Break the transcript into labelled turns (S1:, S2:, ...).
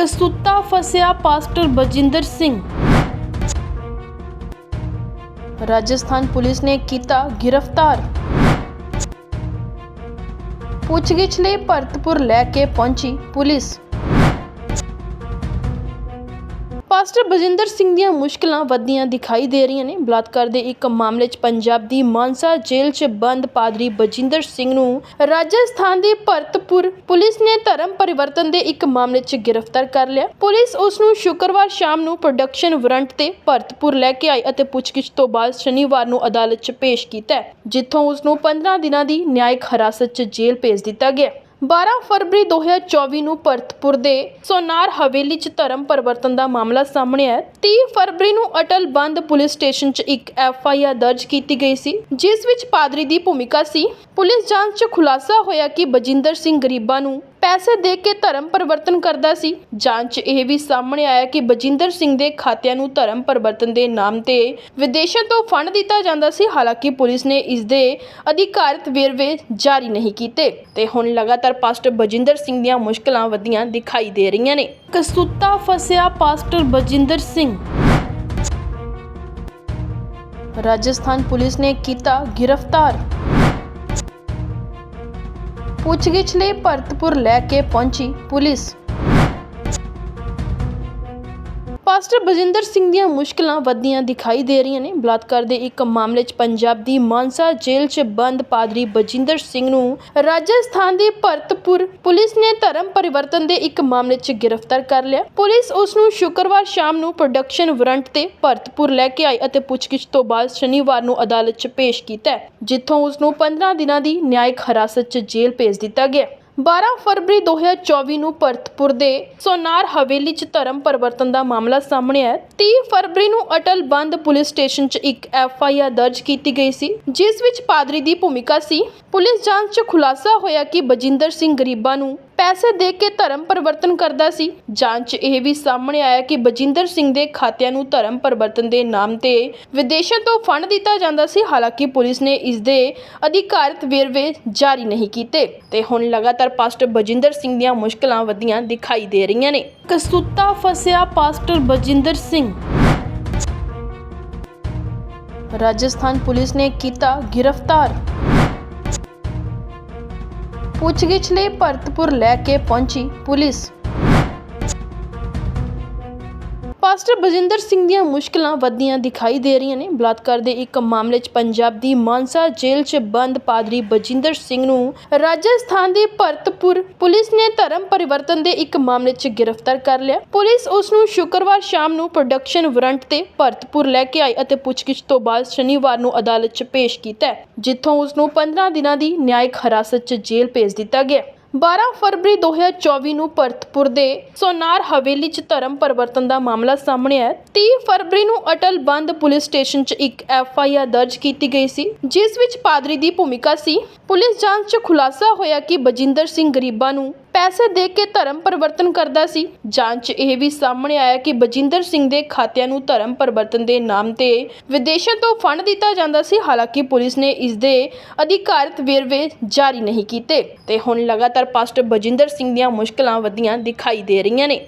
S1: ਕਸੂਤਾ ਫਸਿਆ pastor Bajinder Singh. Rajasthan police ਨੇ ਕੀਤਾ ਗ੍ਰਿਫਤਾਰ। ਪੁੱਛਗਿੱਛ ਲਈ ਭਰਤਪੁਰ ਲੈ ਕੇ ਪਹੁੰਚੀ ਪੁਲਿਸ। ਪਾਸਟਰ ਬਜਿੰਦਰ ਸਿੰਘ ਦੀਆਂ ਮੁਸ਼ਕਲਾਂ ਵੱਧਦੀਆਂ ਦਿਖਾਈ ਦੇ ਰਹੀਆਂ ਨੇ। ਬਲਾਤਕਾਰ ਦੇ ਇੱਕ ਮਾਮਲੇ 'ਚ ਪੰਜਾਬ ਦੀ ਮਾਨਸਾ ਜੇਲ੍ਹ 'ਚ ਬੰਦ ਪਾਦਰੀ ਬਜਿੰਦਰ ਸਿੰਘ ਨੂੰ ਰਾਜਸਥਾਨ ਦੀ ਭਰਤਪੁਰ ਪੁਲਿਸ ਨੇ ਧਰਮ ਪਰਿਵਰਤਨ ਦੇ ਇੱਕ ਮਾਮਲੇ 'ਚ ਗ੍ਰਿਫਤਾਰ ਕਰ ਲਿਆ। ਪੁਲਿਸ ਉਸ ਨੂੰ ਸ਼ੁੱਕਰਵਾਰ ਸ਼ਾਮ ਨੂੰ ਪ੍ਰੋਡਕਸ਼ਨ ਵਾਰੰਟ ਤੇ ਭਰਤਪੁਰ ਲੈ ਕੇ ਆਈ ਅਤੇ ਪੁੱਛਗਿੱਛ ਤੋਂ ਬਾਅਦ ਸ਼ਨੀਵਾਰ ਨੂੰ ਅਦਾਲਤ 'ਚ ਪੇਸ਼ ਕੀਤਾ ਜਿੱਥੋਂ ਉਸ ਨੂੰ 15 ਦਿਨਾਂ ਦੀ ਨਿਆਇਕ ਹਿਰਾਸਤ 'ਚ ਜੇਲ੍ਹ ਭੇਜ ਦਿੱਤਾ ਗਿਆ 12 ਫਰਵਰੀ 2024 ਨੂੰ ਭਰਤਪੁਰ ਦੇ ਸੋਨਾਰ ਹਵੇਲੀ 'ਚ ਧਰਮ ਪਰਿਵਰਤਨ ਦਾ ਮਾਮਲਾ ਸਾਹਮਣੇ ਆਇਆ। 30 ਫਰਵਰੀ ਨੂੰ ਅਟਲ ਬੰਦ ਪੁਲਿਸ ਸਟੇਸ਼ਨ 'ਚ ਇੱਕ ਐਫ ਆਈ ਆਰ ਦਰਜ ਕੀਤੀ ਗਈ ਸੀ, ਜਿਸ ਵਿੱਚ ਪਾਦਰੀ ਦੀ ਭੂਮਿਕਾ ਸੀ। ਪੁਲਿਸ ਜਾਂਚ 'ਚ ਖੁਲਾਸਾ ਹੋਇਆ ਕਿ ਬਜਿੰਦਰ ਸਿੰਘ ਗਰੀਬਾਂ ਨੂੰ ਪੈਸੇ ਦੇ ਕੇ ਧਰਮ ਪਰਿਵਰਤਨ ਕਰਦਾ ਸੀ। ਜਾਂਚ 'ਚ ਇਹ ਵੀ ਸਾਹਮਣੇ ਆਇਆ ਕਿ ਬਜਿੰਦਰ ਸਿੰਘ ਦੇ ਖਾਤਿਆਂ ਨੂੰ ਧਰਮ ਪਰਿਵਰਤਨ ਦੇ ਨਾਮ ਤੇ ਵਿਦੇਸ਼ਾਂ ਤੋਂ ਫੰਡ ਦਿੱਤਾ ਜਾਂਦਾ ਸੀ। ਹਾਲਾਂਕਿ ਪੁਲਿਸ ਨੇ ਇਸ ਦੇ ਅਧਿਕਾਰਤ ਵੇਰਵੇ ਜਾਰੀ ਨਹੀਂ ਕੀਤੇ ਤੇ ਹੁਣ ਲਗਾਤਾਰ ਪਾਸਟਰ ਬਜਿੰਦਰ ਸਿੰਘ ਦੀਆਂ ਮੁਸ਼ਕਲਾਂ ਵਧੀਆਂ ਦਿਖਾਈ ਦੇ ਰਹੀਆਂ ਨੇ। ਕਸੂਤਾ ਫਸਿਆ ਪਾਸਟਰ ਬਜਿੰਦਰ ਸਿੰਘ। ਰਾਜਸਥਾਨ ਪੁਲਿਸ ਨੇ ਕੀਤਾ ਗ੍ਰਿਫਤਾਰ। ਪੁੱਛਗਿੱਛ ਲਈ ਭਰਤਪੁਰ ਲੈ ਕੇ ਪਹੁੰਚੀ ਪੁਲਿਸ। ਪਾਸਟਰ ਬਜਿੰਦਰ ਸਿੰਘ ਦੀਆਂ ਮੁਸ਼ਕਲਾਂ ਵੱਧਦੀਆਂ ਦਿਖਾਈ ਦੇ ਰਹੀਆਂ ਨੇ। ਬਲਾਤਕਾਰ ਦੇ ਇੱਕ ਮਾਮਲੇ 'ਚ ਪੰਜਾਬ ਦੀ ਮਾਨਸਾ ਜੇਲ੍ਹ 'ਚ ਬੰਦ ਪਾਦਰੀ ਬਜਿੰਦਰ ਸਿੰਘ ਨੂੰ ਰਾਜਸਥਾਨ ਦੀ ਭਰਤਪੁਰ ਪੁਲਿਸ ਨੇ ਧਰਮ ਪਰਿਵਰਤਨ ਦੇ ਇੱਕ ਮਾਮਲੇ 'ਚ ਗ੍ਰਿਫਤਾਰ ਕਰ ਲਿਆ। ਪੁਲਿਸ ਉਸ ਨੂੰ ਸ਼ੁੱਕਰਵਾਰ ਸ਼ਾਮ ਨੂੰ ਪ੍ਰੋਡਕਸ਼ਨ ਵਾਰੰਟ ਤੇ ਭਰਤਪੁਰ ਲੈ ਕੇ ਆਈ ਅਤੇ ਪੁੱਛਗਿੱਛ ਤੋਂ ਬਾਅਦ ਸ਼ਨੀਵਾਰ ਨੂੰ ਅਦਾਲਤ 'ਚ ਪੇਸ਼ ਕੀਤਾ ਜਿੱਥੋਂ ਉਸ ਨੂੰ 15 ਦਿਨਾਂ ਦੀ ਨਿਆਇਕ ਹਿਰਾਸਤ 'ਚ ਜੇਲ੍ਹ ਭੇਜ ਦਿੱਤਾ ਗਿਆ 12 ਫਰਵਰੀ 2024 ਨੂੰ ਭਰਤਪੁਰ ਦੇ ਸੋਨਾਰ ਹਵੇਲੀ 'ਚ ਧਰਮ ਪਰਿਵਰਤਨ ਦਾ ਮਾਮਲਾ ਸਾਹਮਣੇ ਆਇਆ। 30 ਫਰਵਰੀ ਨੂੰ ਅਟਲ ਬੰਦ ਪੁਲਿਸ ਸਟੇਸ਼ਨ 'ਚ ਇੱਕ ਐਫ ਆਈ ਆਰ ਦਰਜ ਕੀਤੀ ਗਈ ਸੀ, ਜਿਸ ਵਿੱਚ ਪਾਦਰੀ ਦੀ ਭੂਮਿਕਾ ਸੀ। ਪੁਲਿਸ ਜਾਂਚ 'ਚ ਖੁਲਾਸਾ ਹੋਇਆ ਕਿ ਬਜਿੰਦਰ ਸਿੰਘ ਗਰੀਬਾਂ ਨੂੰ ਪੈਸੇ ਦੇ ਕੇ ਧਰਮ ਪਰਿਵਰਤਨ ਕਰਦਾ ਸੀ। ਜਾਂਚ ਇਹ ਵੀ ਸਾਹਮਣੇ ਆਇਆ ਕਿ ਬਜਿੰਦਰ ਸਿੰਘ ਦੇ ਖਾਤਿਆਂ ਨੂੰ ਧਰਮ ਪਰਿਵਰਤਨ ਦੇ ਨਾਮ ਤੇ ਵਿਦੇਸ਼ਾਂ ਤੋਂ ਫੰਡ ਦਿੱਤਾ ਜਾਂਦਾ ਸੀ। ਹਾਲਾਂਕਿ ਪੁਲਿਸ ਨੇ ਇਸ ਦੇ ਅਧਿਕਾਰਤ ਵੇਰਵੇ ਜਾਰੀ ਨਹੀਂ ਕੀਤੇ ਤੇ ਹੁਣ ਲਗਾਤਾਰ ਪਾਸਟਰ ਬਜਿੰਦਰ ਸਿੰਘ ਦੀਆਂ ਮੁਸ਼ਕਲਾਂ ਵਧੀਆਂ ਦਿਖਾਈ ਦੇ ਰਹੀਆਂ ਨੇ। ਕਸੂਤਾ ਫਸਿਆ ਪਾਸਟਰ ਬਜਿੰਦਰ ਸਿੰਘ। ਰਾਜਸਥਾਨ ਪੁਲਿਸ ਨੇ ਕੀਤਾ ਗ੍ਰਿਫਤਾਰ। ਪੁੱਛਗਿੱਛ ਲਈ ਭਰਤਪੁਰ ਲੈ ਕੇ ਪਹੁੰਚੀ ਪੁਲਿਸ। ਪਾਸਟਰ ਬਜਿੰਦਰ ਸਿੰਘ ਦੀਆਂ ਮੁਸ਼ਕਲਾਂ ਵੱਧਦੀਆਂ ਦਿਖਾਈ ਦੇ ਰਹੀਆਂ ਨੇ। ਬਲਾਤਕਾਰ ਦੇ ਇੱਕ ਮਾਮਲੇ 'ਚ ਪੰਜਾਬ ਦੀ ਮਾਨਸਾ ਜੇਲ੍ਹ 'ਚ ਬੰਦ ਪਾਦਰੀ ਬਜਿੰਦਰ ਸਿੰਘ ਨੂੰ ਰਾਜਸਥਾਨ ਦੀ ਭਰਤਪੁਰ ਪੁਲਿਸ ਨੇ ਧਰਮ ਪਰਿਵਰਤਨ ਦੇ ਇੱਕ ਮਾਮਲੇ 'ਚ ਗ੍ਰਿਫਤਾਰ ਕਰ ਲਿਆ। ਪੁਲਿਸ ਉਸ ਨੂੰ ਸ਼ੁੱਕਰਵਾਰ ਸ਼ਾਮ ਨੂੰ ਪ੍ਰੋਡਕਸ਼ਨ ਵਾਰੰਟ ਤੇ ਭਰਤਪੁਰ ਲੈ ਕੇ ਆਈ ਅਤੇ ਪੁੱਛਗਿੱਛ ਤੋਂ ਬਾਅਦ ਸ਼ਨੀਵਾਰ ਨੂੰ ਅਦਾਲਤ 'ਚ ਪੇਸ਼ ਕੀਤਾ ਜਿੱਥੋਂ ਉਸ ਨੂੰ 15 ਦਿਨਾਂ ਦੀ ਨਿਆਇਕ ਹਿਰਾਸਤ 'ਚ ਜੇਲ੍ਹ ਭੇਜ ਦਿੱਤਾ ਗਿਆ 12 ਫਰਵਰੀ 2024 ਨੂੰ ਭਰਤਪੁਰ ਦੇ ਸੋਨਾਰ ਹਵੇਲੀ 'ਚ ਧਰਮ ਪਰਿਵਰਤਨ ਦਾ ਮਾਮਲਾ ਸਾਹਮਣੇ ਆਇਆ। 30 ਫਰਵਰੀ ਨੂੰ ਅਟਲ ਬੰਦ ਪੁਲਿਸ ਸਟੇਸ਼ਨ 'ਚ ਇੱਕ ਐਫ ਆਈ ਆਰ ਦਰਜ ਕੀਤੀ ਗਈ ਸੀ, ਜਿਸ ਵਿੱਚ ਪਾਦਰੀ ਦੀ ਭੂਮਿਕਾ ਸੀ। ਪੁਲਿਸ ਜਾਂਚ 'ਚ ਖੁਲਾਸਾ ਹੋਇਆ ਕਿ ਬਜਿੰਦਰ ਸਿੰਘ ਗਰੀਬਾਂ ਨੂੰ ਪੈਸੇ ਦੇ ਕੇ ਧਰਮ ਪਰਿਵਰਤਨ ਕਰਦਾ ਸੀ। ਜਾਂਚ ਇਹ ਵੀ ਸਾਹਮਣੇ ਆਇਆ ਕਿ ਬਜਿੰਦਰ ਸਿੰਘ ਦੇ ਖਾਤਿਆਂ ਨੂੰ ਧਰਮ ਪਰਿਵਰਤਨ ਦੇ ਨਾਮ ਤੇ ਵਿਦੇਸ਼ਾਂ ਤੋਂ ਫੰਡ ਦਿੱਤਾ ਜਾਂਦਾ ਸੀ। ਹਾਲਾਂਕਿ ਪੁਲਿਸ ਨੇ ਇਸ ਦੇ ਅਧਿਕਾਰਤ ਵੇਰਵੇ ਜਾਰੀ ਨਹੀਂ ਕੀਤੇ ਤੇ ਹੁਣ ਲਗਾਤਾਰ ਪਾਸਟਰ ਬਜਿੰਦਰ ਸਿੰਘ ਦੀਆਂ ਮੁਸ਼ਕਲਾਂ ਵਧੀਆਂ ਦਿਖਾਈ ਦੇ ਰਹੀਆਂ ਨੇ।